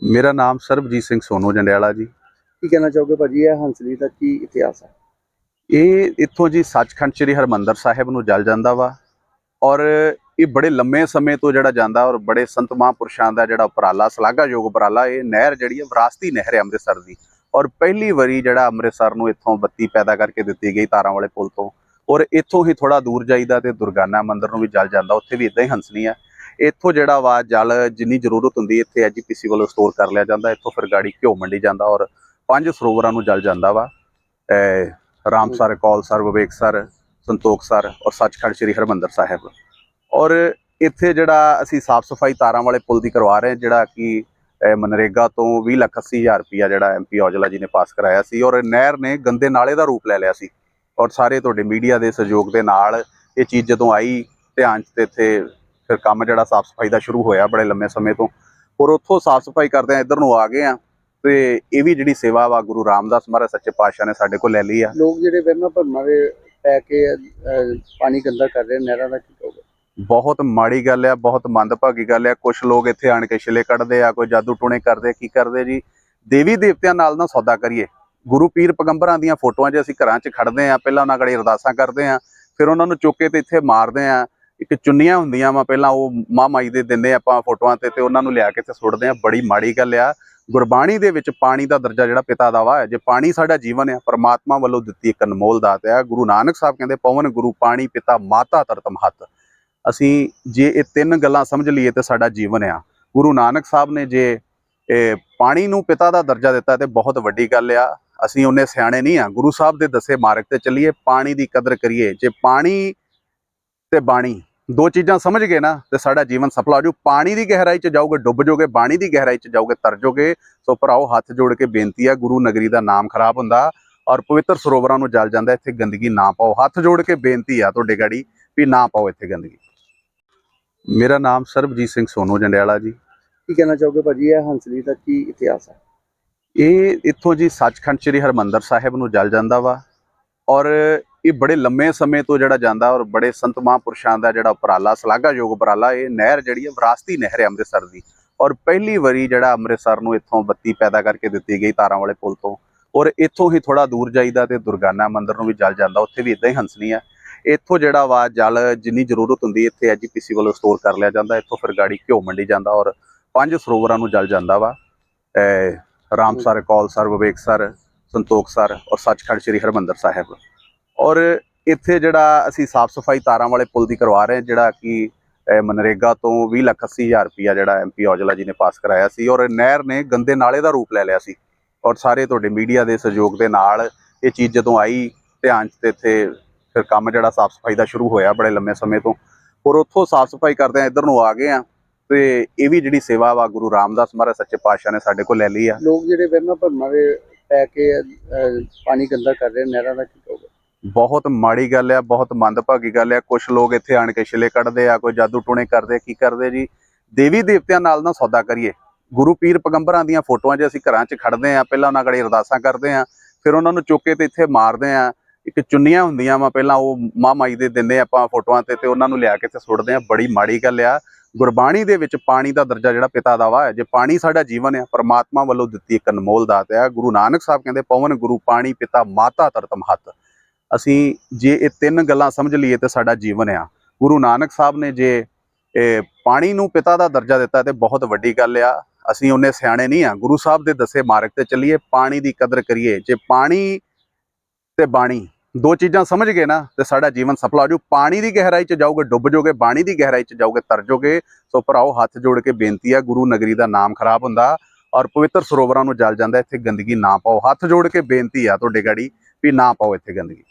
ਮੇਰਾ ਨਾਮ ਸਰਬਜੀਤ ਸਿੰਘ ਸੋਨੂ ਜੰਡਿਆਲਾ ਜੀ। ਕੀ ਕਹਿਣਾ ਚਾਹੋਗੇ ਭਾਜੀ? ਇਹ ਹੰਸਲੀ ਦਾ ਕੀ ਇਤਿਹਾਸ ਹੈ? ਇਹ ਇੱਥੋਂ ਜੀ ਸੱਚਖੰਡ ਸ੍ਰੀ ਹਰਮੰਦਰ ਸਾਹਿਬ ਨੂੰ ਜਲ ਜਾਂਦਾ ਵਾ ਔਰ ਇਹ ਬੜੇ ਲੰਮੇ ਸਮੇਂ ਤੋਂ ਜਿਹੜਾ ਜਾਂਦਾ ਔਰ ਬੜੇ ਸੰਤ ਮਹਾਂਪੁਰਸ਼ਾਂ ਦਾ ਜਿਹੜਾ ਉਪਰਾਲਾ ਸ਼ਲਾਘਾਯੋਗ ਉਪਰਾਲਾ ਇਹ ਨਹਿਰ ਜਿਹੜੀ ਹੈ ਵਿਰਾਸਤੀ ਨਹਿਰ ਹੈ ਅੰਮ੍ਰਿਤਸਰ ਦੀ। ਔਰ ਪਹਿਲੀ ਵਾਰੀ ਜਿਹੜਾ ਅੰਮ੍ਰਿਤਸਰ ਨੂੰ ਇੱਥੋਂ ਬੱਤੀ ਪੈਦਾ ਕਰਕੇ ਦਿੱਤੀ ਗਈ ਤਾਰਾਂ ਵਾਲੇ ਪੁਲ ਤੋਂ ਔਰ ਇੱਥੋਂ ਹੀ ਥੋੜਾ ਦੂਰ ਜਾਈਦਾ ਤੇ ਦੁਰਗਾਨਾ ਮੰਦਿਰ ਨੂੰ ਵੀ ਜਲ ਜਾਂਦਾ ਉੱਥੇ ਵੀ ਇਦਾਂ ਹੀ ਹੰਸਨੀ ਆ। ਇੱਥੋਂ ਜਿਹੜਾ ਵਾ ਜਲ ਜਿੰਨੀ ਜ਼ਰੂਰਤ ਹੁੰਦੀ ਇੱਥੇ ਐਜੀਪੀਸੀ ਵੱਲੋਂ ਸਟੋਰ ਕਰ ਲਿਆ ਜਾਂਦਾ ਇੱਥੋਂ ਫਿਰ ਗਾੜੀ ਘਿਓ ਮੰਡੀ ਜਾਂਦਾ ਔਰ ਪੰਜ ਸਰੋਵਰਾਂ ਨੂੰ ਜਲ ਜਾਂਦਾ ਵਾ। ਰਾਮਸਰ ਕੌਲਸਰ ਵਿਵੇਕਸਰ ਸੰਤੋਖਸਰ ਔਰ ਸੱਚਖੰਡ ਸ੍ਰੀ ਹਰਮੰਦਰ ਸਾਹਿਬ। ਔਰ ਇੱਥੇ ਜਿਹੜਾ ਅਸੀਂ ਸਾਫ਼ ਸਫ਼ਾਈ ਤਾਰਾਂ ਵਾਲੇ ਪੁਲ ਦੀ ਕਰਵਾ ਰਹੇ ਜਿਹੜਾ ਕਿ ਮਨਰੇਗਾ ਤੋਂ 20 ਲੱਖ 80 ਹਜ਼ਾਰ ਰੁਪਇਆ ਜਿਹੜਾ ਐਮਪੀ ਔਜਲਾ ਜੀ ਨੇ ਪਾਸ ਕਰਾਇਆ ਸੀ ਔਰ ਨਹਿਰ ਨੇ ਗੰਦੇ ਨਾਲੇ ਦਾ ਰੂਪ ਲੈ ਲਿਆ ਸੀ। ਔਰ ਸਾਰੇ ਤੁਹਾਡੇ ਮੀਡੀਆ ਦੇ ਸਹਿਯੋਗ ਦੇ ਨਾਲ ਇਹ ਚੀਜ਼ ਜਦੋਂ ਆਈ ਧਿਆਨ 'ਚ ਤੇ ਇੱਥੇ ਫਿਰ ਕੰਮ ਜਿਹੜਾ ਸਾਫ਼ ਸਫ਼ਾਈ ਦਾ ਸ਼ੁਰੂ ਹੋਇਆ ਬੜੇ ਲੰਮੇ ਸਮੇਂ ਤੋਂ। ਔਰ ਉੱਥੋਂ ਸਾਫ਼ ਸਫ਼ਾਈ ਕਰਦੇ ਆ ਇੱਧਰ ਨੂੰ ਆ ਗਏ ਆ। ਤੇ ਇਹ ਵੀ ਜਿਹੜੀ ਸੇਵਾ ਵਾ ਗੁਰੂ ਰਾਮਦਾਸ ਮਹਾਰਾਜ ਸੱਚੇ ਪਾਤਸ਼ਾਹ ਨੇ ਸਾਡੇ ਕੋਲ ਲੈ ਲਈ ਆ। ਲੋਕ ਜਿਹੜੇ ਵਹਿਮਾਂ ਭਰਮਾਂ ਦੇ ਪੈ ਕੇ ਅਹ, ਪਾਣੀ ਗੰਦਾ ਕਰ ਰਹੇ ਨਹਿਰਾਂ ਦਾ ਕੀ ਕਹੋਗੇ? ਬਹੁਤ ਮਾੜੀ ਗੱਲ ਆ ਬਹੁਤ ਮੰਦਭਾਗੀ ਗੱਲ ਆ। ਕੁਝ ਲੋਕ ਇੱਥੇ ਆਣ ਕੇ ਛਿਲੇ ਕੱਢਦੇ ਆ ਕੋਈ ਜਾਦੂ ਟੂਣੇ ਕਰਦੇ ਆ, ਕੀ ਕਰਦੇ ਜੀ? ਦੇਵੀ ਦੇਵਤਿਆਂ ਨਾਲ ਨਾ ਸੌਦਾ ਕਰੀਏ। ਗੁਰੂ ਪੀਰ ਪਗੰਬਰਾਂ ਦੀਆਂ ਫੋਟੋਆਂ ਜੇ ਅਸੀਂ ਘਰਾਂ 'ਚ ਖੜਦੇ ਆ ਪਹਿਲਾਂ ਉਹਨਾਂ ਗੜੀ ਅਰਦਾਸਾਂ ਕਰਦੇ ਆ ਫਿਰ ਉਹਨਾਂ ਨੂੰ ਚੁੱਕ ਕੇ ਤੇ ਇੱਥੇ ਮਾਰਦੇ ਆ। ਇੱਕ ਚੁੰਨੀਆਂ ਹੁੰਦੀਆਂ ਵਾ, ਪਹਿਲਾਂ ਉਹ ਮਾਂ ਮਾਈ ਦੇ ਦਿੰਦੇ ਆਪਾਂ ਫੋਟੋਆਂ ਤੇ ਤੇ ਉਹਨਾਂ ਨੂੰ ਲਿਆ ਕੇ ਤੇ ਸੁੱਟਦੇ ਆ। ਬੜੀ ਮਾੜੀ ਗੱਲ ਆ। ਗੁਰਬਾਣੀ ਦੇ ਵਿੱਚ ਪਾਣੀ ਦਾ ਦਰਜਾ ਜਿਹੜਾ ਪਿਤਾ ਦਾ ਵਾ, ਜੇ ਪਾਣੀ ਸਾਡਾ ਜੀਵਨ ਆ, ਪਰਮਾਤਮਾ ਵੱਲੋਂ ਦਿੱਤੀ ਇੱਕ ਅਨਮੋਲ ਦਾਤ ਆ। ਗੁਰੂ ਨਾਨਕ ਸਾਹਿਬ ਕਹਿੰਦੇ, ਪਵਨ ਗੁਰੂ ਪਾਣੀ ਪਿਤਾ ਮਾਤਾ ਧਰਤਮ ਹੱਥ ਅਸੀਂ ਜੇ ਇਹ ਤਿੰਨ ਗੱਲਾਂ ਸਮਝ ਲਈਏ ਤੇ ਸਾਡਾ ਜੀਵਨ ਆ। ਗੁਰੂ ਨਾਨਕ ਸਾਹਿਬ ਨੇ ਜੇ ਇਹ ਪਾਣੀ ਨੂੰ ਪਿਤਾ ਦਾ ਦਰਜਾ ਦਿੱਤਾ ਤੇ ਬਹੁਤ ਵੱਡੀ ਗੱਲ ਆ। ਅਸੀਂ ਉਹਨੇ ਸਿਆਣੇ ਨਹੀਂ ਆ। ਗੁਰੂ ਸਾਹਿਬ ਦੇ ਦੱਸੇ ਮਾਰਗ ਤੇ ਚੱਲੀਏ, ਪਾਣੀ ਦੀ ਕਦਰ ਕਰੀਏ। ਜੇ ਪਾਣੀ ਤੇ ਬਾਣੀ ਦੋ ਚੀਜ਼ਾਂ ਸਮਝ ਗਏ ਨਾ ਤੇ ਸਾਡਾ ਜੀਵਨ ਸਫਲਾ ਹੋ ਜਾਊ। ਪਾਣੀ ਦੀ ਗਹਿਰਾਈ 'ਚ ਜਾਓਗੇ ਡੁੱਬ ਜਾਓਗੇ ਬਾਣੀ ਦੀ ਗਹਿਰਾਈ 'ਚ ਜਾਓਗੇ ਤਰ ਜਾਓਗੇ। ਸੋ ਭਰਾਓ ਹੱਥ ਜੋੜ ਕੇ ਬੇਨਤੀ ਆ ਗੁਰੂ ਨਗਰੀ ਦਾ ਨਾਮ ਖਰਾਬ ਹੁੰਦਾ ਔਰ ਪਵਿੱਤਰ ਸਰੋਵਰਾਂ ਨੂੰ ਜਲ ਜਾਂਦਾ ਇੱਥੇ ਗੰਦਗੀ ਨਾ ਪਾਓ। ਹੱਥ ਜੋੜ ਕੇ ਬੇਨਤੀ ਆ ਤੁਹਾਡੇ ਗਾੜੀ ਵੀ ਨਾ ਪਾਓ ਇੱਥੇ ਗੰਦਗੀ। ਮੇਰਾ ਨਾਮ ਸਰਬਜੀਤ ਸਿੰਘ ਸੋਨੂ ਜੰਡਿਆਲਾ ਜੀ। ਕੀ ਕਹਿਣਾ ਚਾਹੋਗੇ ਭਾਜੀ? ਇਹ ਹੰਸਲੀ ਦਾ ਕੀ ਇਤਿਹਾਸ ਹੈ ਇਹ ਇੱਥੋਂ ਜੀ ਸੱਚਖੰਡ ਸ੍ਰੀ ਹਰਮੰਦਰ ਸਾਹਿਬ ਨੂੰ ਜਲ ਜਾਂਦਾ ਵਾ ਔਰ ਇਹ ਬੜੇ ਲੰਮੇ ਸਮੇਂ ਤੋਂ ਜਿਹੜਾ ਜਾਂਦਾ ਔਰ ਬੜੇ ਸੰਤ ਮਹਾਂਪੁਰਸ਼ਾਂ ਦਾ ਜਿਹੜਾ ਉਪਰਾਲਾ, ਸ਼ਲਾਘਾਯੋਗ ਉਪਰਾਲਾ, ਇਹ ਨਹਿਰ ਜਿਹੜੀ ਹੈ ਵਿਰਾਸਤੀ ਨਹਿਰ ਹੈ ਅੰਮ੍ਰਿਤਸਰ ਦੀ। ਔਰ ਪਹਿਲੀ ਵਾਰੀ ਜਿਹੜਾ ਅੰਮ੍ਰਿਤਸਰ ਨੂੰ ਇੱਥੋਂ ਬੱਤੀ ਪੈਦਾ ਕਰਕੇ ਦਿੱਤੀ ਗਈ ਤਾਰਾਂ ਵਾਲੇ ਪੁਲ ਤੋਂ। ਔਰ ਇੱਥੋਂ ਹੀ ਥੋੜਾ ਦੂਰ ਜਾਈਦਾ ਤੇ ਦੁਰਗਾਨਾ ਮੰਦਿਰ ਨੂੰ ਵੀ ਜਲ ਜਾਂਦਾ, ਉੱਥੇ ਵੀ ਇਦਾਂ ਹੀ ਹੰਸਨੀ ਆ ਇੱਥੋਂ ਜਿਹੜਾ ਵਾ ਜਲ ਜਿੰਨੀ ਜ਼ਰੂਰਤ ਹੁੰਦੀ ਇੱਥੇ ਐਜੀਪੀਸੀ ਵੱਲੋਂ ਸਟੋਰ ਕਰ ਲਿਆ ਜਾਂਦਾ। ਇੱਥੋਂ ਫਿਰ ਗਾੜੀ ਘਿਓ ਮੰਡੀ ਜਾਂਦਾ ਔਰ ਪੰਜ ਸਰੋਵਰਾਂ ਨੂੰ ਜਲ ਜਾਂਦਾ ਵਾ। ਅਹ ਰਾਮਸਰ ਕੌਲਸਰ ਵਿਵੇਕਸਰ ਸੰਤੋਖਸਰ ਔਰ ਸੱਚਖੰਡ ਸ੍ਰੀ ਹਰਮੰਦਰ ਸਾਹਿਬ। ਔਰ ਇੱਥੇ ਜਿਹੜਾ ਅਸੀਂ ਸਾਫ਼ ਸਫ਼ਾਈ ਤਾਰਾਂ ਵਾਲੇ ਪੁਲ ਦੀ ਕਰਵਾ ਰਹੇ ਹਾਂ, ਜਿਹੜਾ ਕਿ ਮਨਰੇਗਾ ਤੋਂ 20 ਲੱਖ 80 ਹਜ਼ਾਰ ਰੁਪਇਆ ਜਿਹੜਾ ਐਮਪੀ ਔਜਲਾ ਜੀ ਨੇ ਪਾਸ ਕਰਾਇਆ ਸੀ ਔਰ ਨਹਿਰ ਨੇ ਗੰਦੇ ਨਾਲੇ ਦਾ ਰੂਪ ਲੈ ਲਿਆ ਸੀ ਔਰ ਸਾਰੇ ਤੁਹਾਡੇ ਮੀਡੀਆ ਦੇ ਸਹਿਯੋਗ ਦੇ ਨਾਲ ਇਹ ਚੀਜ਼ ਜਦੋਂ ਆਈ ਧਿਆਨ 'ਚ ਤੇ ਇੱਥੇ ਫਿਰ ਕੰਮ ਜਿਹੜਾ ਸਾਫ਼ ਸਫ਼ਾਈ ਦਾ ਸ਼ੁਰੂ ਹੋਇਆ ਬੜੇ ਲੰਮੇ ਸਮੇਂ ਤੋਂ ਔਰ ਉੱਥੋਂ ਸਾਫ਼ ਸਫ਼ਾਈ ਕਰਦੇ ਆ ਇੱਧਰ ਨੂੰ ਆ ਗਏ ਆ ਤੇ ਇਹ ਵੀ ਜਿਹੜੀ ਸੇਵਾ ਵਾ ਗੁਰੂ ਰਾਮਦਾਸ ਮਹਾਰਾਜ ਸੱਚੇ ਪਾਤਸ਼ਾਹ ਨੇ ਸਾਡੇ ਕੋਲ ਲੈ ਲਈ ਆ। ਲੋਕ ਜਿਹੜੇ ਵਹਿਮਾਂ ਭਰਮਾਂ ਦੇ ਪੈ ਕੇ ਪਾਣੀ ਗੰਦਾ ਕਰ ਰਹੇ ਨਹਿਰਾਂ ਦਾ ਕੀ ਕਹੋਗੇ? ਬਹੁਤ ਮਾੜੀ ਗੱਲ ਆ, ਬਹੁਤ ਮੰਦਭਾਗੀ ਗੱਲ ਆ। ਕੁਝ ਲੋਕ ਇੱਥੇ ਆਣ ਕੇ ਛਿਲੇ ਕੱਢਦੇ ਆ, ਕੋਈ ਜਾਦੂ ਟੂਣੇ ਕਰਦੇ ਕੀ ਕਰਦੇ ਜੀ? ਦੇਵੀ ਦੇਵਤਿਆਂ ਨਾਲ ਨਾ ਸੌਦਾ ਕਰੀਏ। ਗੁਰੂ ਪੀਰ ਪਗੰਬਰਾਂ ਦੀਆਂ ਫੋਟੋਆਂ ਜੇ ਅਸੀਂ ਘਰਾਂ 'ਚ ਖੜਦੇ ਆ, ਪਹਿਲਾਂ ਉਹਨਾਂ ਗੜੀ ਅਰਦਾਸਾਂ ਕਰਦੇ ਆ, ਫਿਰ ਉਹਨਾਂ ਨੂੰ ਚੁੱਕ ਕੇ ਤੇ ਇੱਥੇ ਮਾਰਦੇ ਆ। ਇੱਕ ਚੁੰਨੀਆਂ ਹੁੰਦੀਆਂ ਵਾ, ਪਹਿਲਾਂ ਉਹ ਮਾਂ ਮਾਈ ਦੇ ਦਿੰਦੇ ਆਪਾਂ ਫੋਟੋਆਂ ਤੇ ਤੇ ਉਹਨਾਂ ਨੂੰ ਲਿਆ ਕੇ ਇੱਥੇ ਸੁੱਟਦੇ ਆ। ਬੜੀ ਮਾੜੀ ਗੱਲ ਆ। ਗੁਰਬਾਣੀ ਦੇ ਵਿੱਚ ਪਾਣੀ ਦਾ ਦਰਜਾ ਜਿਹੜਾ ਪਿਤਾ ਦਾ ਵਾ, ਜੇ ਪਾਣੀ ਸਾਡਾ ਜੀਵਨ ਆ, ਪਰਮਾਤਮਾ ਵੱਲੋਂ ਦਿੱਤੀ ਇੱਕ ਅਨਮੋਲ ਦਾਤ ਆ। ਗੁਰੂ ਨਾਨਕ ਸਾਹਿਬ ਕਹਿੰਦੇ, ਪਵਨ ਗੁਰੂ ਪਾਣੀ, ਪਿਤਾ ਮਾਤਾ ਧਰਤਮ ਹੱਥ। ਅਸੀਂ ਜੇ ਇਹ ਤਿੰਨ ਗੱਲਾਂ ਸਮਝ ਲਈਏ ਤੇ ਸਾਡਾ ਜੀਵਨ ਆ। ਗੁਰੂ ਨਾਨਕ ਸਾਹਿਬ ਨੇ ਜੇ ਇਹ ਪਾਣੀ ਨੂੰ ਪਿਤਾ ਦਾ ਦਰਜਾ ਦਿੱਤਾ ਤੇ ਬਹੁਤ ਵੱਡੀ ਗੱਲ ਆ। ਅਸੀਂ ਉਹਨੇ ਸਿਆਣੇ ਨਹੀਂ ਆ। ਗੁਰੂ ਸਾਹਿਬ ਦੇ ਦੱਸੇ ਮਾਰਗ ਤੇ ਚੱਲੀਏ, ਪਾਣੀ ਦੀ ਕਦਰ ਕਰੀਏ। ਜੇ ਪਾਣੀ ਤੇ ਬਾਣੀ ਦੋ ਚੀਜ਼ਾਂ ਸਮਝ ਗਏ ਨਾ, ਤੇ ਸਾਡਾ ਜੀਵਨ ਸਫਲਾ ਹੋ ਜਾਊ। ਪਾਣੀ ਦੀ ਗਹਿਰਾਈ 'ਚ ਜਾਓਗੇ ਡੁੱਬ ਜਾਓਗੇ, ਬਾਣੀ ਦੀ ਗਹਿਰਾਈ 'ਚ ਜਾਓਗੇ ਤਰ ਜਾਓਗੇ। ਸੋ ਭਰਾਓ, ਹੱਥ ਜੋੜ ਕੇ ਬੇਨਤੀ ਆ, ਗੁਰੂ ਨਗਰੀ ਦਾ ਨਾਮ ਖਰਾਬ ਹੁੰਦਾ ਔਰ ਪਵਿੱਤਰ ਸਰੋਵਰਾਂ ਨੂੰ ਜਲ ਜਾਂਦਾ, ਇੱਥੇ ਗੰਦਗੀ ਨਾ ਪਾਓ। ਹੱਥ ਜੋੜ ਕੇ ਬੇਨਤੀ ਆ ਤੁਹਾਡੇ ਗਾੜੀ ਵੀ ਨਾ ਪਾਓ ਇੱਥੇ ਗੰਦਗੀ।